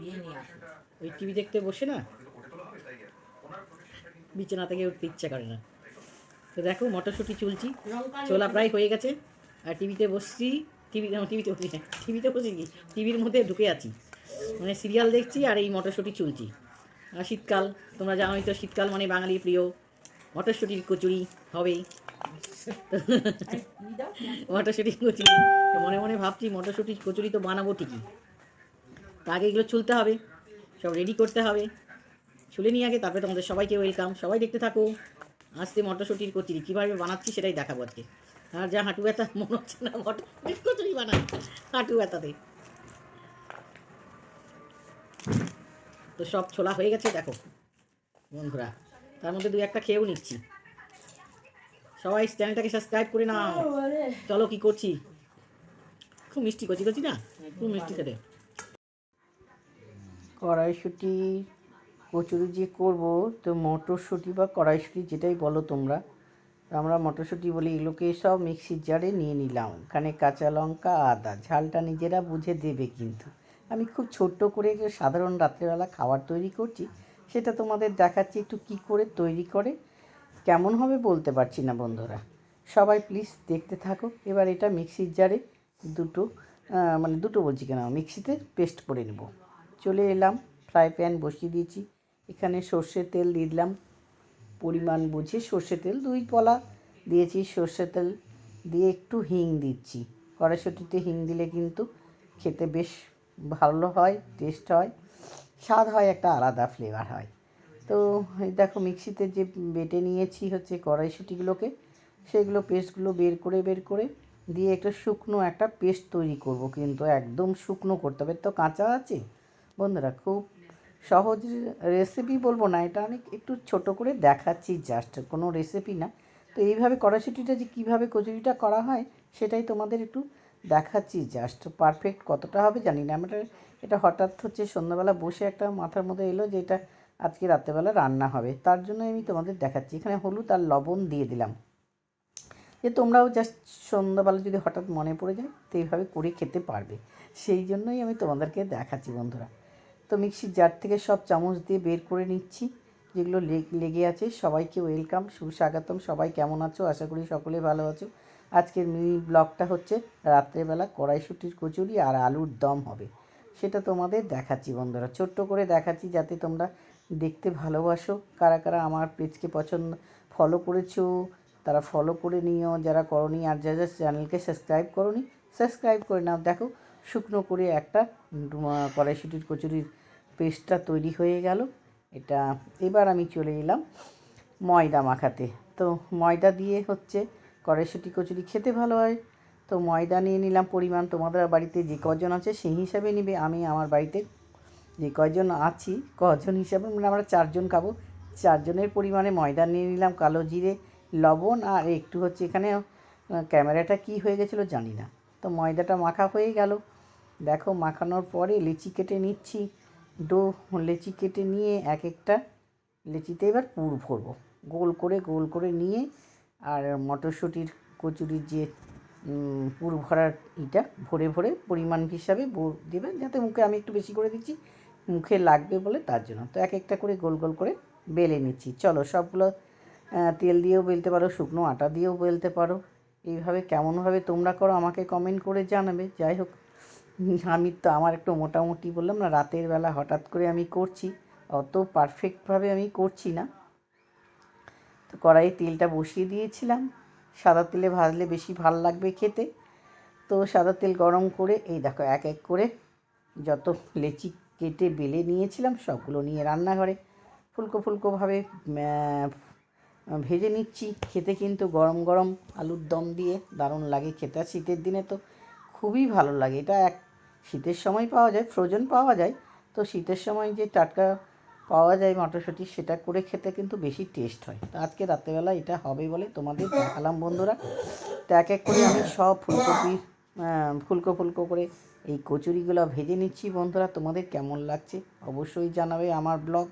নিয়ে আসো। ওই টিভি দেখতে বসে না? বিছানা থেকে উঠতে ইচ্ছা করে না। তো দেখো মটরশুঁটি চুলছি ছোলা প্রায় হয়ে গেছে। আর টিভিতে বসছি। টিভি টিভিতে বসি টিভিতে বসে কি? টিভির মধ্যে ঢুকে আছি। মানে সিরিয়াল দেখছি আর এই মটরশুঁটি চুলছি আর শীতকাল তোমরা জানোই তো শীতকাল মানে বাঙালির প্রিয়। মটরশুঁটির কচুরি হবেই। দিয়ে দাও মটরশুঁটি কচুরি। মনে মনে ভাবছি মটরশুঁটি কচুরি তো বানাবো ঠিকই। আগে এগুলো চুলতে হবে সব রেডি করতে হবে। ছুলে নিয়ে আগে তারপরে তোমাদের সবাইকে ওয়েলকাম সবাই দেখতে থাকো। আজকে মটরশুঁটির কচুরি কীভাবে বানাচ্ছি সেটাই দেখাবো আজকে। আর যা হাঁটু ব্যথা মনে হচ্ছে না মটরশুঁটির কচুরি বানাই হাঁটু ব্যথাতে। তো সব ছোলা হয়ে গেছে দেখো। বন্ধুরা তার মধ্যে দুই একটা খেয়েও নিচ্ছি। সবাই চ্যানেলটাকে সাবস্ক্রাইব করে নাও। চলো কি করছি? খুব মিষ্টি কচি কচি না? খুব মিষ্টি খেতে। কড়াইশুটি, কচুরি যে করব, তো মটরশুঁটি বা কড়াইশুঁটি যেটাই বলো তোমরা আমরা মটরশুঁটি বলি এগুলোকে সব মিক্সির জারে নিয়ে নিলাম। এখানে কাঁচা লঙ্কা, আদা, ঝালটা নিজেরা বুঝে দেবে কিন্তু। আমি খুব ছোট্ট করে সাধারণ রাত্রেবেলা খাবার তৈরি করছি, সেটা তোমাদের দেখাচ্ছি একটু কি করে তৈরি করে। কেমন হবে বলতে পারছি না বন্ধুরা। সবাই প্লিজ দেখতে থাকো। এবার এটা মিক্সির জারে দুটো মানে দুটো বলছি কেন, মিক্সিতে পেস্ট করে নেব। চলে এলাম ফ্রাই প্যান বসিয়ে দিয়েছি। এখানে সর্ষের তেল দিয়ে দিলাম। পরিমাণ বুঝে সর্ষে তেল, দুই পলা দিয়েছি। সর্ষে তেল দিয়ে একটু হিং দিচ্ছি। কড়াইশুটিতে হিং দিলে কিন্তু খেতে বেশ ভালো হয় টেস্ট হয়, স্বাদ হয়, একটা আলাদা ফ্লেভার হয়। তো দেখো মিক্সিতে যে বেটে নিয়েছি হচ্ছে কড়াইশুটিগুলোকে, সেগুলো পেস্টগুলো বের করে বের করে দিয়ে একটা শুকনো একটা পেস্ট তৈরি করব কিন্তু একদম শুকনো করতে হবে। তো কাঁচা আছে? বন্ধুরা খুব সহজ রেসিপি বলব না, এটা আমি একটু ছোট করে দেখাচ্ছি জাস্ট কোনো রেসিপি না। তো এইভাবে কড়াইশুটিটা যে কীভাবে কচুরিটা করা হয়, সেটাই তোমাদের একটু দেখাচ্ছি জাস্ট পারফেক্ট কতটা হবে জানি না। আমরা এটা হঠাৎ হচ্ছে সন্ধ্যাবেলা বসে একটা মাথার মধ্যে এলো যে এটা আজকে রাত্রেবেলা রান্না হবে। তার জন্য আমি তোমাদের দেখাচ্ছি। এখানে হলুদ আর লবণ দিয়ে দিলাম। যে তোমরাও জাস্ট সন্ধ্যাবেলা যদি হঠাৎ মনে পড়ে যায়, তো এইভাবে করে খেতে পারবে। সেই জন্যই আমি তোমাদেরকে দেখাচ্ছি বন্ধুরা। তো মিক্সির জার থেকে সব চামচ দিয়ে বের করে নিচ্ছি, যেগুলো লেগে আছে। সবাইকে ওয়েলকাম, সুস্বাগতম। সবাই কেমন আছো? আশা করি সকলে ভালো আছো। আজকের মিনি ব্লগটা হচ্ছে রাত্রেবেলা কড়াইশুটির কচুরি আর আলুর দম হবে। সেটা তোমাদের দেখাচ্ছি বন্ধুরা। ছোট্ট করে দেখাচ্ছি যাতে তোমরা দেখতে ভালোবাসো। কারা কারা আমার পেজকে পছন্দ ফলো করেছ, তারা ফলো করে নিও। যারা করনি আর যা যা চ্যানেলকে সাবস্ক্রাইব করনি সাবস্ক্রাইব করে নাও। দেখো শুকনো করে একটা কড়াইশুটির, কচুরির পেস্টটা তৈরি হয়ে গেল। এটা এবার আমি চলে এলাম ময়দা মাখাতে। তো ময়দা দিয়ে হচ্ছে কড়াইশুটি, কচুরি খেতে ভালো হয়। তো ময়দা নিয়ে নিলাম পরিমাণ। তোমাদের বাড়িতে যে কজন আছে সেই হিসাবে নিবে। আমি আমার বাড়িতে যে কয়জন আছি, কজন হিসাবে মানে আমরা চারজন খাব। চারজনের পরিমাণে ময়দা নিয়ে নিলাম, কালো জিরে, লবণ আর একটু হচ্ছে এখানে, ক্যামেরাটা কি হয়ে গেছিল জানি না। তো ময়দাটা মাখা হয়ে গেল। দেখো মাখানোর পরে লিচি কেটে নিচ্ছি। ডো লেচি কেটে নিয়ে এক একটা লেচিতে এবার পুর ভরবো। গোল করে গোল করে নিয়ে আর মটরশুঁটির কচুরির যে পুর ভরার ইটা, ভরে ভরে পরিমাণ হিসাবে ভর দেবে। যাতে মুখে আমি একটু বেশি করে দিচ্ছি। মুখে লাগবে বলে তার জন্য। তো এক একটা করে গোল গোল করে বেলে নিচ্ছি। চলো সবগুলো তেল দিয়েও বেলতে পারো, শুকনো আটা দিয়েও বেলতে পারো। এইভাবে কেমনভাবে তোমরা করো আমাকে কমেন্ট করে জানাবে। যাই হোক, আমি তো আমার একটু মোটামুটি বললাম না, রাতের বেলা হঠাৎ করে আমি করছি। অত পারফেক্টভাবে আমি করছি না। তো কড়াইয়ে তেলটা বসিয়ে দিয়েছিলাম। সাদা তেলে ভাজলে বেশি ভালো লাগবে খেতে। তো সাদা তেল গরম করে, এই দেখো এক এক করে যত লেচি কেটে বেলে নিয়েছিলাম, সবগুলো নিয়ে রান্নাঘরে। ফুলকো ফুলকোভাবে ভেজে নিচ্ছি। খেতে কিন্তু গরম গরম আলুর দম দিয়ে দারুণ লাগে খেতে। শীতের দিনে তো খুবই ভালো লাগে। এটা এক শীতের সময় পাওয়া যায়, ফ্রোজেন পাওয়া যায়। তো শীতের সময় যে টাটকা পাওয়া যায় মটরশুঁটি, সেটা করে খেতে কিন্তু বেশি টেস্ট হয়। তো আজকে রাত্রেবেলা এটা হবে বলে তোমাদের দেখালাম বন্ধুরা। তো এক এক করে আমি সব ফুলকপি ফুলকো ফুলকো করে এই কচুরিগুলো ভেজে নিচ্ছি বন্ধুরা। তোমাদের কেমন লাগছে অবশ্যই জানাবে আমার ব্লগ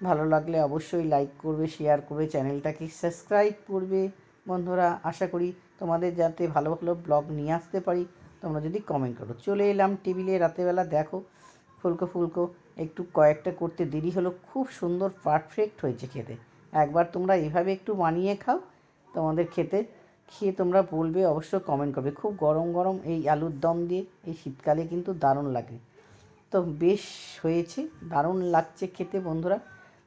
ভালো লাগলে অবশ্যই লাইক করবে শেয়ার করবে চ্যানেলটাকে সাবস্ক্রাইব করবে। বন্ধুরা, আশা করি তোমাদের যাতে ভালো ভালো ব্লগ নিয়ে আসতে পারি। তোমরা যদি কমেন্ট করো, চলে এলাম টেবিলে রাতেরবেলা দেখো, ফুলকো ফুলকো, একটু কয়েকটা করতে দেরি হলো, খুব সুন্দর পারফেক্ট হয়েছে খেতে। একবার তোমরা এভাবে একটু বানিয়ে খাও, তোমাদের খেতে, খেয়ে তোমরা বলবে অবশ্য কমেন্ট করবে। খুব গরম গরম এই আলুর দম দিয়ে, এই শীতকালে কিন্তু দারুণ লাগে। তো বেশ হয়েছে, দারুণ লাগছে খেতে বন্ধুরা।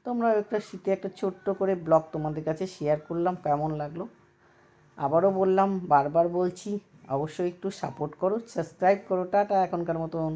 তোমরা একটা শীতে একটা ছোট্ট করে ব্লগ তোমাদের কাছে শেয়ার করলাম, কেমন লাগল? আবারও বললাম, বারবার বলছি, অবশ্যই একটু সাপোর্ট করো সাবস্ক্রাইব করো, টাটা এখনকার মতন।